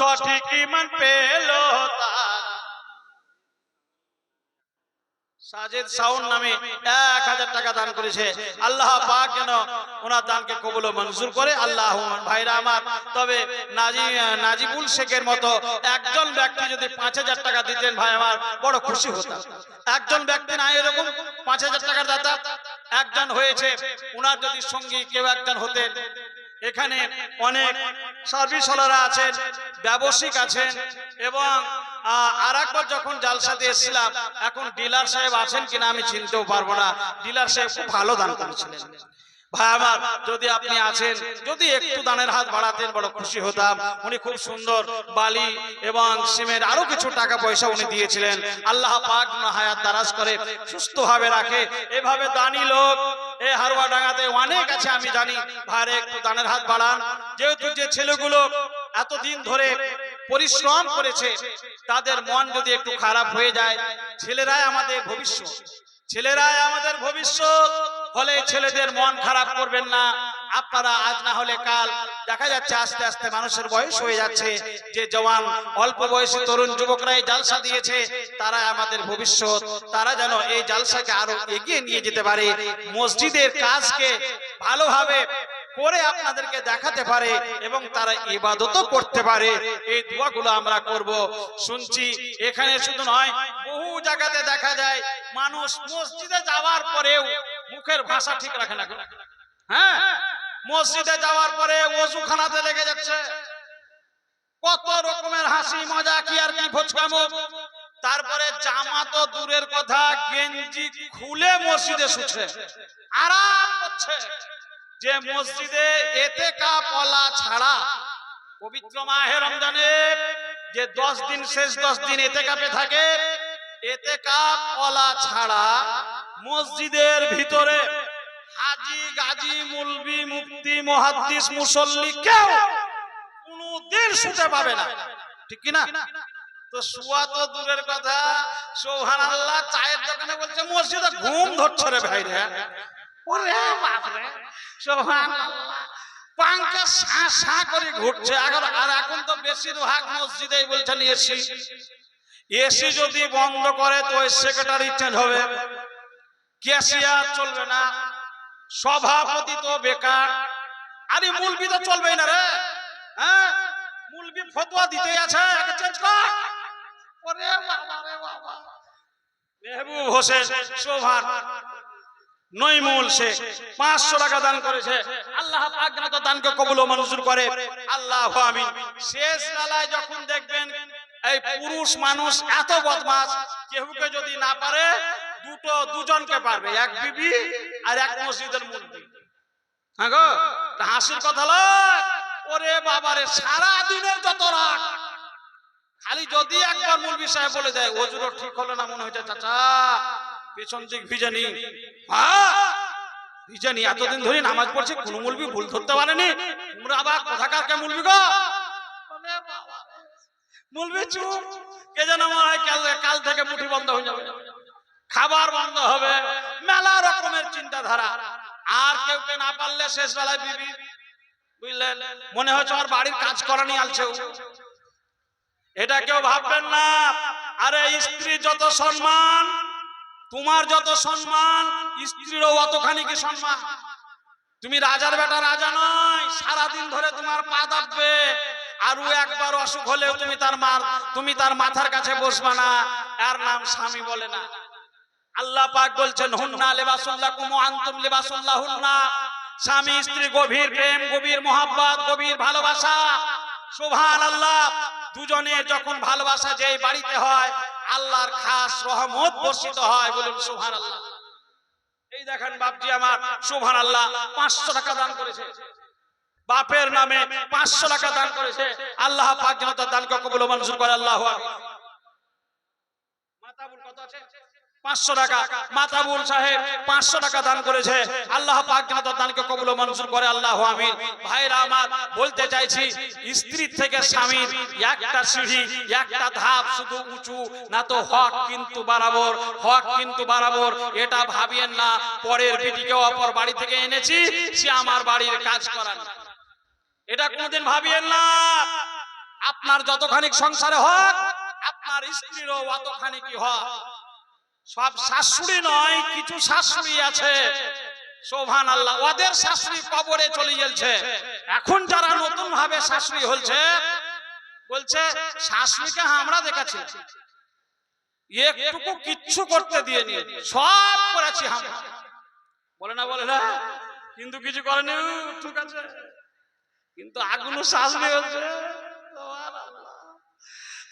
সঠিক ইমান পেল সাজেদ সাউন নামে এক হাজার টাকা দান করেছে। আল্লাহ পাক যেন ওনার দানকে কবুল মঞ্জুর করে। আল্লাহ ভাইরা আমার। তবে নাজি নাজিবুল শেখের মতো একজন ব্যক্তি যদি পাঁচ হাজার টাকা দিতেন ভাই আমার, বড় খুশি হতাম। একজন ব্যক্তি না এরকম পাঁচ হাজার টাকার দাতা। একজন হয়েছে ওনার যদি সঙ্গী কেউ একজন হতেন এখানে অনেক সার্ভিস হলারা আছেন, ব্যবসায়িক আছেন এবং আর একবার যখন জালসাতে এসেছিলাম, এখন ডিলার সাহেব আছেন কিনা আমি চিনতেও পারব না। ডিলার সাহেব খুব ভালো দান করেছিলেন। ভাই আমার, যদি আপনি আছেন, যদি একটু দানের হাত বাড়াতেন, বড় খুশি হতাম। উনি খুব সুন্দর বালি এবং সিমের আরও কিছু টাকা পয়সা উনি দিয়েছিলেন। আল্লাহ পাক না হায়াত দারাজ করে সুস্থ ভাবে রাখে। এভাবে দানি লোক এই হারোয়া ডাঙাতে অনেক আছে, আমি জানি। ভাইরে একটু দানের হাত বাড়ান। যেহেতু যে ছেলেগুলো এতদিন ধরে পরিশ্রম করেছে, তাদের মন যদি একটু খারাপ হয়ে যায়, ছেলেরাই আমাদের ভবিষ্যৎ। ছেলেরাই আমাদের ভবিষ্যৎ। হলে ছেলেদের মন খারাপ করবেন না। আপনারা আজ না হলে কাল দেখা যাচ্ছে আস্তে আস্তে মানুষের বয়স হয়ে যাচ্ছে। যে জওয়ান, অল্প বয়সী তরুণ যুবকরা এই জালসা দিয়েছে, তারা আমাদের ভবিষ্যৎ, তারা যেন এই জালসাকে আরও এগিয়ে নিয়ে যেতে পারে। মসজিদের কাজকে ভালোভাবে করে আপনাদেরকে দেখাতে পারে এবং তারা ইবাদতও করতে পারে। এই দোয়াগুলো আমরা করব। শুনছি, এখানে শুধু নয়, বহু জায়গাতে দেখা যায়, মানুষ মসজিদে যাওয়ার পরেও মুখের ভাষা ঠিক রাখে না। হ্যাঁ? মসজিদে যাওয়ার পরে ওজুখানাতে লেগে যাচ্ছে। কত রকমের হাসি, মজা, কি আর কি ফোচকামো তারপরে জামা তো দূরের কথা, গেঞ্জি খুলে মসজিদে শুচ্ছে। আরাম করছে। যে মসজিদে এতে কাপলা ছাড়া পবিত্র মাহে রমজানে যে দশ দিন, শেষ দশ দিন এতে কাপে থাকে, এতে পলা ছাড়া মসজিদের ভিতরে হাজি, গাজী, মুলবি, মুফতি, মুহাদ্দিস, মুসল্লি কেউ কোনদিন শুতে পাবে না। ঠিক কি না তো শুয়া তো দূরের কথা। সোহান আল্লাহ চায়ের দোকানে বলছে, মসজিদে ঘুম ধরছে রে ভাই রে। ওরে বাপরে সোহান আল্লাহ পাঙ্কা সা সা করে ঘুরছে। এখন আর এখন তো বেশিরভাগ মসজিদেই বলছেন এসি। এসি যদি বন্ধ করে, তো সেক্রেটারি চেঞ্জ হবে। ক্যাশিয়ার চলবে না। সভাপতি তো বেকার। আরে মুলবি তো চলবেই না রে। হ্যাঁ? মুলবি ফতোয়া দিতেই আছে একে চেঞ্জ কর। ওরে বাবা রে বাবা। মেহবুব হোসেন সোভান নইমুল শেখ, পাঁচশো টাকা দান করেছে। আল্লাহ তার দানকে কবুল ও মঞ্জুর করে। আল্লাহ আমিন। শেষ বেলায় যখন দেখবেন, এই পুরুষ মানুষ এত বদমাস কেউকে যদি না পারে দুটো, দুজনকে পারবে, এক বিবি আর এক মসজিদের মুরব্বী হ্যাঁ গো হাসির কথা লয়, ওরে বাবারে সারা দিনের যত রাগ। খালি যদি একবার মুলবি সাহেব বলে দেয় ওজুরও ঠিক হলো না মনে হচ্ছে চাচা, পেছন দিক ভিজানি হ্যাঁ ভিজানি এতদিন ধরে নামাজ পড়ছে, কোন মুলবি ভুল ধরতে পারেনি। তোমরা আবার কোথাকার কে মুলবি গো? মুলবি চুপ, কে যেন মনে হয় কাল কাল থেকে মুঠি বন্ধ হয়ে যাবে। খাবার বন্ধ হবে, মেলা রকমের চিন্তাধারা। আর কেউ কে না পারলে শেষ বেলায় বিবি, বুঝলেন? মনে হচ্ছে আর বাড়ির কাজ করা নিয়ে আলছে এটা কেউ ভাববেন না। আরে স্ত্রী যত সম্মান, তোমার যত সম্মান, স্ত্রীরও অতখানি কি সম্মান? তুমি রাজার বেটা রাজা নয়, সারাদিন ধরে তোমার পা দাববে। আর একবার অসুখ হলেও তুমি তার মার, তুমি তার মাথার কাছে বসবা না। আর নাম স্বামী বলে না। আল্লাহ পাক বলছেন, হুন্না লেবাসুল্লাহ কুমু আন্তুম লেবাসুল্লাহ হুন্না স্বামী, স্ত্রী, গভীর প্রেম, গভীর মোহাব্বত, গভীর ভালোবাসা। সুবহান আল্লাহ দুজনের যখন ভালোবাসা যেই বাড়িতে হয়, আল্লাহর খাস রহমত বর্ষিত হয় বলুন সুবহান আল্লাহ এই দেখেন বাপজি আমার সুবহান আল্লাহ পাঁচশো টাকা দান করেছে। বাপের নামে পাঁচশো টাকা দান করেছে। আল্লাহ পাক যেন তার দানকে কবুল মঞ্জুর করে, আল্লাহ মাতাবুল কত আছে? পাঁচশো হক কিন্তু এটা ভাবিয়েন না, পরের অপর বাড়ি থেকে এনেছি, সে আমার বাড়ির কাজ করান এটা কোনোদিন ভাবিয়েন না। আপনার যতখানি সংসারে হোক, আপনার স্ত্রীরও অতখানি কি সব শাশুড়ি নয়, কিছু শাশুড়ি আছে। সোভান আল্লাহ ওদের শাশুড়ি কবরে চলে গেছে। এখন যারা নতুন ভাবে শাশুড়ি হচ্ছে বলছে, শাশুড়িকে আমরা দেখাচ্ছি একটুকু কিচ্ছু করতে দিয়ে নিয়ে সব করেছি আমরা। বলে না বলে না, কিন্তু কিছু করেনি, ঠিক আছে। কিন্তু আগুনো শাশুড়ি হচ্ছে।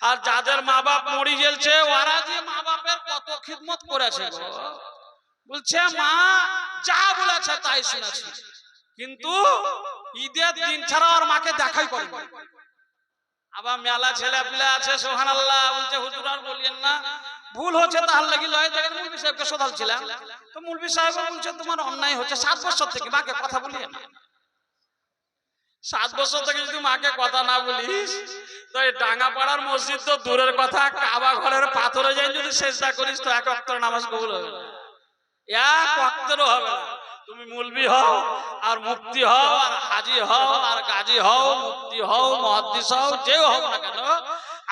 আর যাদের মা বাপ মরি গেলছে ওরা যে মা বাপের কত খিদমত করেছে গো। বলছে মা যা বলেছে তাই শুনেছি। কিন্তু ঈদের দিন ছাড়া ওর মাকে দেখাই করে আবার মেলা ছেলে পিলে আছে সোহান আল্লাহ বলছে হুজুর আর বলিয়েন না। ভুল হচ্ছে তাহলে লাগি লয় দেখেন মুলবি সাহেবকে সদাল ছিলাম তো মুলবি সাহেব বলছে তোমার অন্যায় হচ্ছে সাত বছর থেকে মাকে কথা বলিয়ে না। সাত বছর থেকে যদি মাকে কথা না বলিস, তো এই ডাঙ্গা পাড়ার মসজিদ তো দূরের কথা, কাবা ঘরের পাথরে যাই যদি চেষ্টা করিস, তো এক অক্তর নামাজ কবুল হবে এক অক্তরও হবে তুমি মুলবি হও, আর মুক্তি হও, আর হাজি হও, আর গাজী হও মুক্তি হও, মহাদ্দিস হও যেও হও না কেন,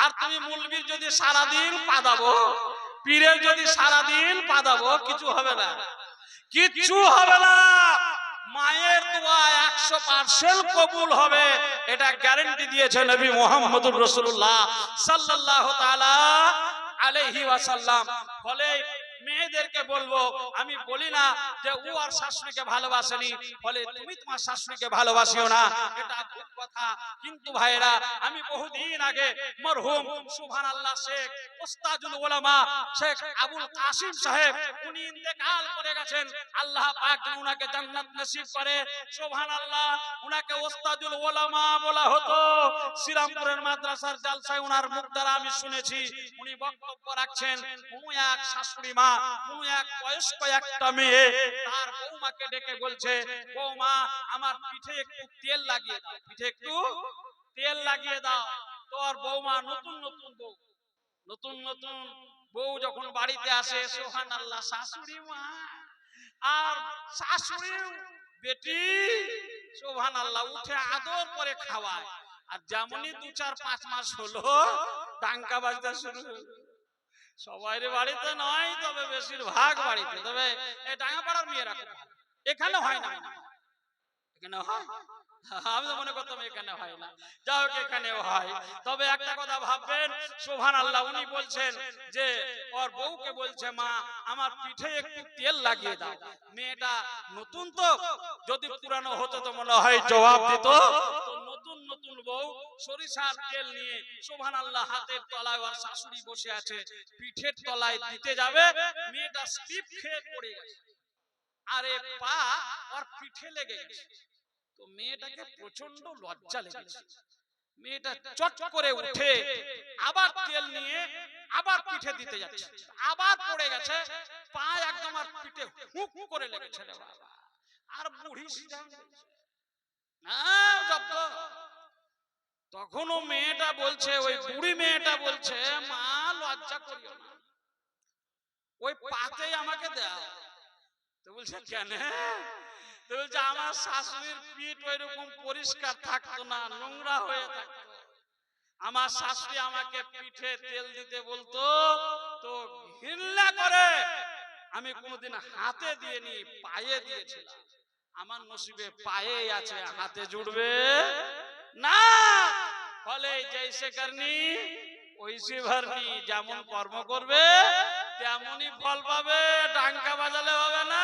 আর তুমি মুলবির যদি সারাদিন পাদাবো, পীরের যদি সারাদিন পাদাবো, কিছু হবে না। কিচ্ছু হবে না। মায়ের দোয়া একশো পার্সেন্ট কবুল হবে, এটা গ্যারেন্টি দিয়েছে নবী মোহাম্মদুর রসুল্লাহ সাল্লাহ তাআলা আলাইহি ওয়াসাল্লাম। ফলে মেয়েদেরকে বলব, আমি বলি না যে ও আর শাশুড়িকে ভালোবাসেনি ফলে তুমি তোমার শাশুড়িকে ভালোবাসিও না। এটা ভুল কথা। কিন্তু ভাইরা আমি বহুদিন আগে মরহুম সুবহান আল্লাহ শেখ ওস্তাজুল ওলামা শেখ আবুল কাসিম সাহেব, উনি ইন্তেকাল করে গেছেন। আল্লাহ পাক যেন উনাকে জান্নাত নসিব করে। সুবহান আল্লাহ উনাকে ওস্তাজুল ওলামা বলা হতো। শ্রীরামপুরের মাদ্রাসার জালসায় উনার মুখ দ্বারা আমি শুনেছি। উনি বক্তব্য রাখছেন কোন এক শাশুড়ি মা কোন এক বয়স্ক একটা মেয়ে, তার বৌমাকে ডেকে বলছে বৌমা আমার পিঠে একটু তেল লাগিয়ে দাও, পিঠে একটু তেল লাগিয়ে দাও। তোর বৌমা নতুন নতুন বউ। নতুন নতুন বউ যখন বাড়িতে আসে, সোহান আল্লাহ, শাশুড়ি মা, আর শাশুড়ি বেটি? সোহান আল্লাহ উঠে আদর করে খাওয়ায়। আর যেমনই দু চার পাঁচ মাস হলো, ডাঙ্কা বাজতে শুরু হলো। সবাই বাড়িতে নয়, তবে বেশিরভাগ বাড়িতে। তবে এই ডাঙ্গাপাড়ার মেয়েরা এখানে হয় না। এখানে হয়? আমি তো মনে করতাম এখানে হয় না। যা হোক, এখানেও হয়। তবে একটা কথা ভাববেন সোহান আল্লাহ উনি বলছেন যে, ওর বউকে বলছে, মা, আমার পিঠে একটু তেল লাগিয়ে দাও। মেয়েটা, নতুন তো? যদি পুরানো হতো তো মনে হয় জবাব দিত। নতুন বউ সরিষার তেল নিয়ে সোহান আল্লাহ হাতের তলায় ওর শাশুড়ি বসে আছে। পিঠের তলায় দিতে যাবে। মেয়েটা খেয়ে পড়ে গেছে। আরে পা পিঠে লেগে গেছে। তো মেয়েটাকে প্রচণ্ড লজ্জা লেগেছে। মেয়েটা চট করে উঠে আবার তেল নিয়ে আবার পিঠে দিতে যাচ্ছে। আবার পড়ে গেছে। পা একদম আর পিঠে হুক করে লেগেছে আর বুড়ি জব্দ। তখনও মেয়েটা বলছে, ওই বুড়ি মেয়েটা বলছে, মা, লজ্জা করিও না। ওই পাতেই আমাকে দাও। তো বলছে, কেন? তো বলছে, আমার শাশুড়ির পিঠ ওই রকম পরিষ্কার থাকতো না, নোংরা হয়ে থাকতো। আমার শাশুড়ি আমাকে পিঠে তেল দিতে বলতো, তো ঘৃণা করে আমি কোনোদিন হাতে দিয়ে নি পায়ে দিয়েছিলাম। আমার নসিবে পায়ে আছে, হাতে জুড়বে। না! ফলে জৈসে করনি ওইসে ভরনি যেমন কর্ম করবে, তেমনই ফল পাবে, ডাঙ্কা বাজালে হবে না।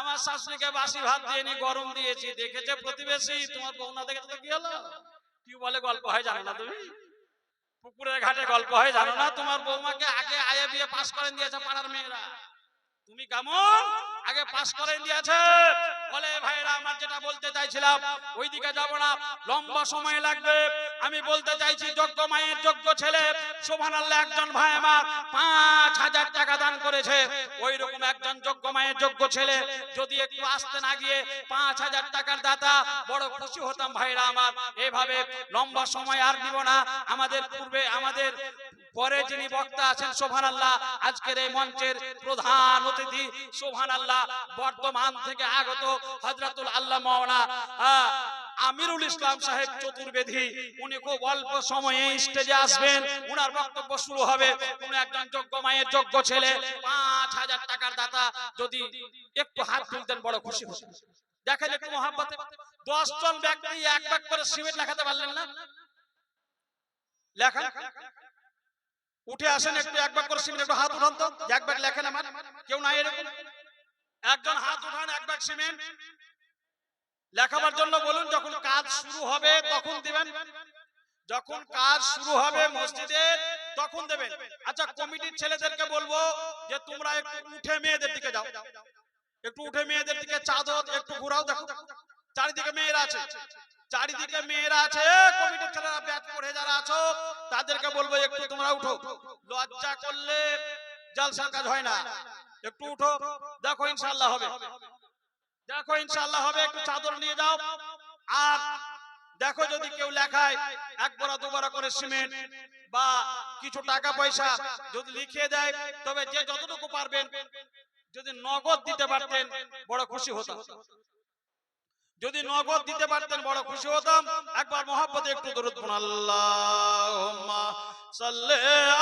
আমার শাশুড়িকে বাসি ভাত দিয়ে নি, গরম দিয়েছি, দেখেছে প্রতিবেশী? তোমার বউ না দেখেছে তো কি হলো? কি বলে গল্প হয় জানো না তুমি? পুকুরের ঘাটে গল্প হয় জানো না? তোমার বৌমাকে আগে আয়ে বিয়ে পাস করেন দিয়েছে পাড়ার মেয়েরা। তুমি কেমন? আগে পাস করেন দিয়েছে। বলে ভাইরা আমার যেটা বলতে চাইছিলাম, ওইদিকে যাব না। লম্বা সময় লাগবে। আমি বলতে চাইছি, যোগ্য মায়ের যোগ্য ছেলে সোভান আল্লাহ একজন ভাই আমার পাঁচ হাজার টাকা দান করেছে। ওই রকম একজন যোগ্য মায়ের যোগ্য ছেলে, যদি একটু আসতে না গিয়ে পাঁচ হাজার টাকার দাতা, বড় খুশি হতাম ভাইরা আমার। এভাবে লম্বা সময় আর দিব না। আমাদের পূর্বে, আমাদের পরে যিনি বক্তা আছেন সোভান আল্লাহ আজকের এই মঞ্চের প্রধান অতিথি সোভান আল্লাহ বর্তমান থেকে আগত হজরতুল আল্লাহ মৌলানা আমিরুল ইসলাম সাহেব চতুর্বেদী, উনি খুব অল্প সময়ে স্টেজে আসবেন, উনার বক্তব্য শুরু হবে। উনি একজন যোগ্য মায়ের যোগ্য ছেলে, পাঁচ হাজার টাকার দাতা, যদি একটু হাত তুলতেন বড় খুশি হতো দেখেন একটু মহাব্বতে, দশ জন ব্যক্তি এক ভাগ করে সিমেন্ট লেখাতে পারলেন না? লেখা। উঠে আসেন একটু, এক ভাগ করে সিমেন্ট, একটু হাত উঠান তো। যে এক ভাগ লেখেন আমার। কেউ নাই এরকম। একজন হাত উঠান, এক ভাগ সিমেন্ট। লেখাবার জন্য বলুন, যখন কাজ শুরু হবে, তখন দিবেন। যখন কাজ শুরু হবে মসজিদের তখন দেবেন। আচ্ছা কমিটির ছেলেদেরকে বলব যে, তোমরা একটু উঠে মেয়েদের দিকে যাও। একটু উঠে মেয়েদের দিকে চাদর একটু ঘুরাও দেখো। চারিদিকে মেয়েরা আছে। চারিদিকে মেয়েরা আছে। যারা আছো, তাদেরকে বলব একটু তোমরা উঠো। লজ্জা করলে জলসার কাজ হয় না। একটু উঠো, দেখো ইনশাআল্লাহ হবে। দেখো ইনশাআল্লাহ হবে, একটু চাদর নিয়ে যাও। আর দেখো যদি কেউ লেখায়, এক বড়া দুবারা করে সিমেন্ট বা কিছু টাকা পয়সা যদি লিখিয়ে দেয়, তবে যে যতটুকু পারবেন, যদি নগদ দিতে পারতেন, বড় খুশি হতাম। যদি নগদ দিতে পারতেন বড় খুশি হতাম। একবার মহাব্বতে একটু দরুদ পড়ুন। আল্লাহুম্মা সাল্লাল্লাহু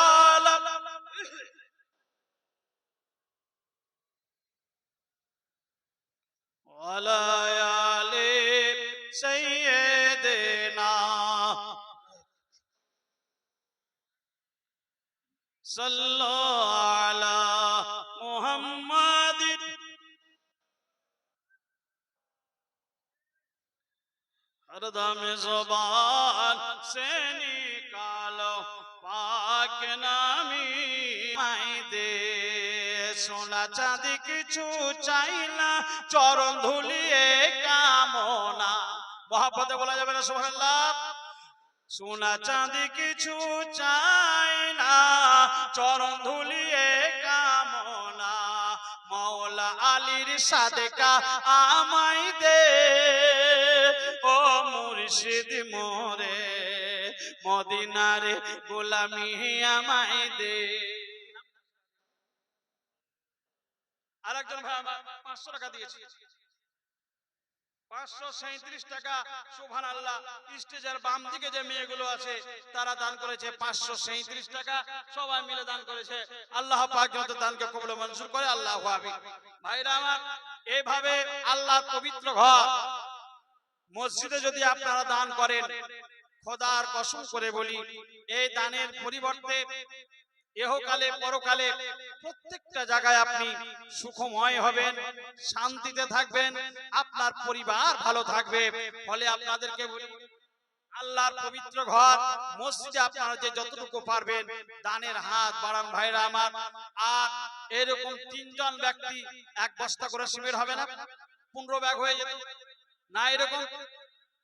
हरदम जुबान से निकालो पाक नामी মাই দে সোনা চাঁদি কিছু চাই না চরণ ধুলিয়ে কামনা মহাপদে বলা যাবে না সুবহানাল্লাহ সোনা চাঁদি কিছু চাই না চরণ ধুলিয়ে কামনা মাওলা আলীর সাদেকা আমাই দে। ও মুর্শিদ মোরে, মদিনার গোলামি আমাই দে। আরেকজন ভাই, আমার পাঁচশো টাকা দিয়েছে। পাঁচশো সাঁত্রিশ টাকা। সুভান আল্লাহ বাম দিকে যে মেয়েগুলো আছে, তারা দান করেছে পাঁচশো টাকা। সবাই মিলে দান করেছে। দানকে করে পবিত্র ঘর, মসজিদে যদি আপনারা দান করেন, খোদার কসম করে বলি, এই দানের পরিবর্তে এহকালে পরকালে প্রত্যেকটা জায়গায় আপনি সুখময় হবেন শান্তিতে থাকবেন আপনার পরিবার ভালো থাকবে। ফলে আপনাদেরকে বলি আল্লাহর পবিত্র ঘর মসজিদে আপনারা যে যতটুকু পারবেন দানের হাত বাড়ান ভাইরা আমার। আর এরকম তিনজন ব্যক্তি এক বস্তা করে সিমেন্ট হবে না? পনেরো ব্যাগ হয়ে যেত? না এরকম?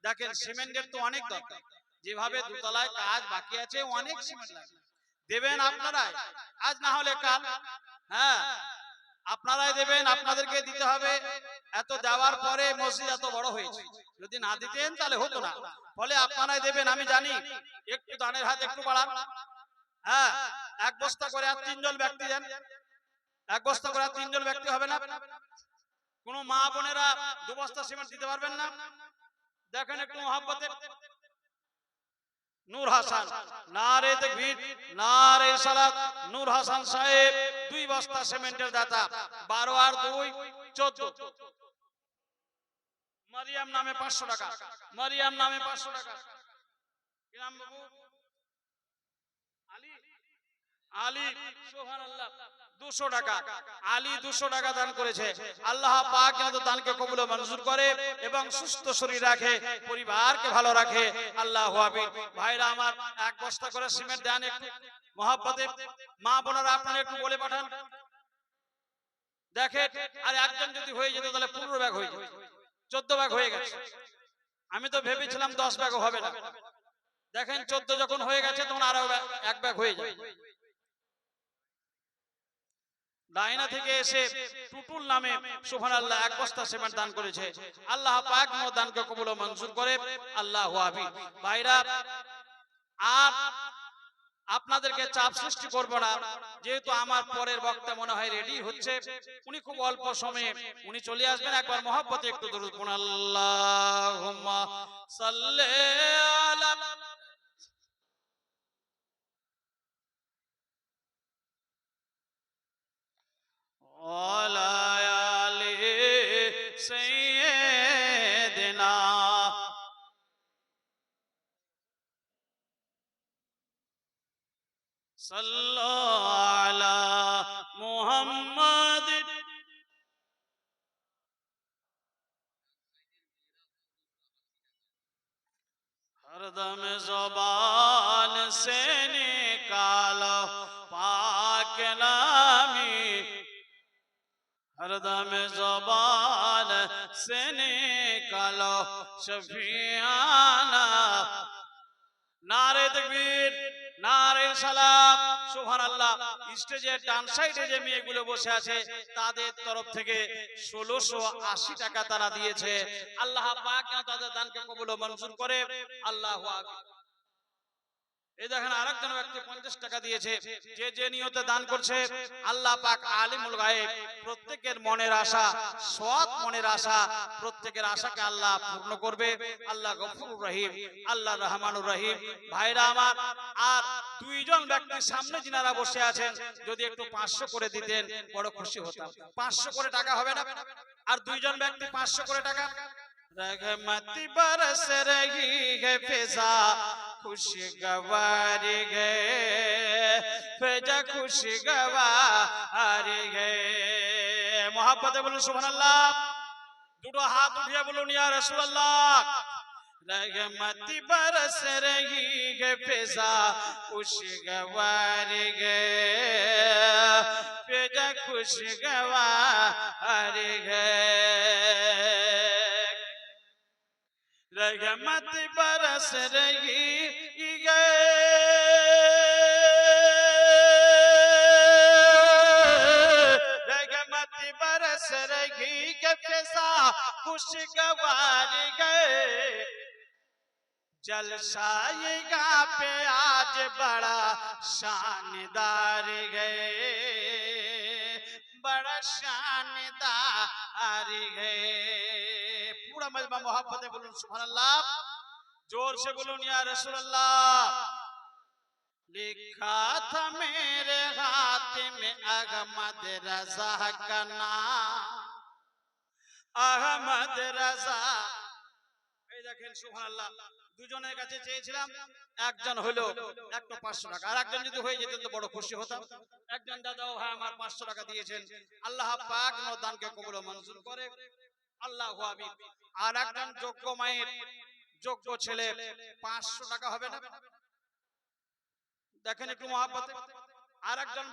দেখেন সিমেন্টের তো অনেক দরকার যেভাবে দুতলায় কাজ বাকি আছে অনেক সিমেন্ট লাগে দেবেন আপনারাই। আজ না হলে কাল। হ্যাঁ। আপনারাই দেবেন আপনাদেরকে দিতে হবে। এত দেওয়ার পরে মসজিদ এত বড় হয়েছে। যদি না দিতেন তাহলে হতো না। ফলে আপনারাই দেবেন আমি জানি। একটু দানের হাত একটু বাড়ান। হ্যাঁ। এক বস্তা করে আর তিনজন ব্যক্তি দেন। এক বস্তা করে আর তিনজন ব্যক্তি হবে না। কোন মা বোনেরা দু বস্তা সিমেন্ট দিতে পারবেন না। দেখেন একটু মহাব্বতে নূর হাসান, নারে তাকবীর, নারে সালাত, নূর হাসান সাহেব, দুই বস্তা সিমেন্টের দাতা 12 আর 2 14 মারিয়াম নামে 500 টাকা, মারিয়াম নামে 500 টাকা। নাম বাবু, আলী আলী, সুবহানাল্লাহ। 200 টাকা। আলী 200 টাকা দান করেছে। আল্লাহ দানকে কবুল মঞ্জুর করে এবং সুস্থ শরীর রাখে, পরিবারকে ভালো রাখে। আল্লাহ ভাইরা আমার এক বস্তা করে সিমেন্ট দেন একটু। মহাব্বতে মা বোনেরা আপনারা একটু বলে পাঠান। দেখেন, আর একজন যদি হয়ে যেত তাহলে পনেরো ব্যাগ হয়ে যেত। চোদ্দ ব্যাগ হয়ে গেছে। আমি তো ভেবেছিলাম দশ ব্যাগ হবে না। দেখেন, চোদ্দ যখন হয়ে গেছে, তখন আরও এক ব্যাগ হয়ে যাবে ডাইনা থেকে এসে টুটুল নামে সুবহান আল্লাহ এক বস্তা সিমেন্ট দান করেছে। আল্লাহ পাক দানকে কবুল ও মঞ্জুর করে। আল্লাহ আমিন ভাইরা আর আপনাদেরকে চাপ সৃষ্টি করব না। যেহেতু আমার পরের বক্তা মনে হয় রেডি হচ্ছে উনি খুব অল্প সময়ে উনি চলে আসবেন। একবার মহব্বতে একটু দরুদ আল্লাহুম্মা সাল্লি আলা صلوا على محمد ہر دم زبان हरदम जबान से निकालो शफियाना নারে তকবীর নারে সালাম সুবহানাল্লাহ স্টেজের ডান সাইডে যে মেয়েগুলো বসে আছে তাদের তরফ থেকে 1680 টাকা তারা দিয়েছে আল্লাহ পাক যেন তাদের দানকে কবুল ও মঞ্জুর করে আল্লাহু আকবার এই দেখেন আরেকজন ব্যক্তি পঞ্চাশ টাকা দিয়েছে। যে যে নিয়তে দান করছে, আল্লাহ পাক আলিমুল গায়েব, প্রত্যেকের মনের আশা, সৎ মনের আশা, প্রত্যেকের আশাকে আল্লাহ পূর্ণ করবে। আল্লাহ গফুর রহিম, আল্লাহ রহমানুর রহিম। ভাইরা আমার, আর দুইজন ব্যক্তির সামনে যিনারা বসে আছেন, যদি একটু পাঁচশো করে দিতেন, বড় খুশি হতাম। পাঁচশো করে টাকা হবে না? আর দুইজন ব্যক্তি পাঁচশো করে টাকা? বরস রহি হে ফেজা खुशगवार गए। फैजा खुशगवार गए। मोहब्बत बोलুন সুবহানাল্লাহ দুটো হাত উঠিয়ে বলুন ইয়া রাসূলুল্লাহ रहमत बरस रही है फिजा, खुशगवार गए। गवा खुशगवार गए। रहमत बरस रही रहमत बरस रही कैसा खुशगवार गए जलसाएगा पे आज बड़ा शानदार गए बड़ा शानदार गए पूरा मजमा मोहब्बत है बोलूं सुबहानल्लाह जोर से बोलूं या रसूलुल्लाह लिखा था मेरे हाथ में अहमद रजा का नाम আহমদ রাজা এই দেখেন সুবহানাল্লাহ দুজনের কাছে চেয়েছিলাম, একজন হলো একটু পাঁচশো টাকা, আর একজন যদি হয়ে যেতেন তো বড় খুশি হতাম। একজন দাদাও ভাই আমার পাঁচশো টাকা দিয়েছেন, আল্লাহ পাক দানকে কবুল মঞ্জুর করে, আল্লাহ আমিন। আর একজন যোগ্য মায়ের, যোগ্য ছেলে, পাঁচশো টাকা হবে না? দেখেন একটু মহাব্বতে। আর একজন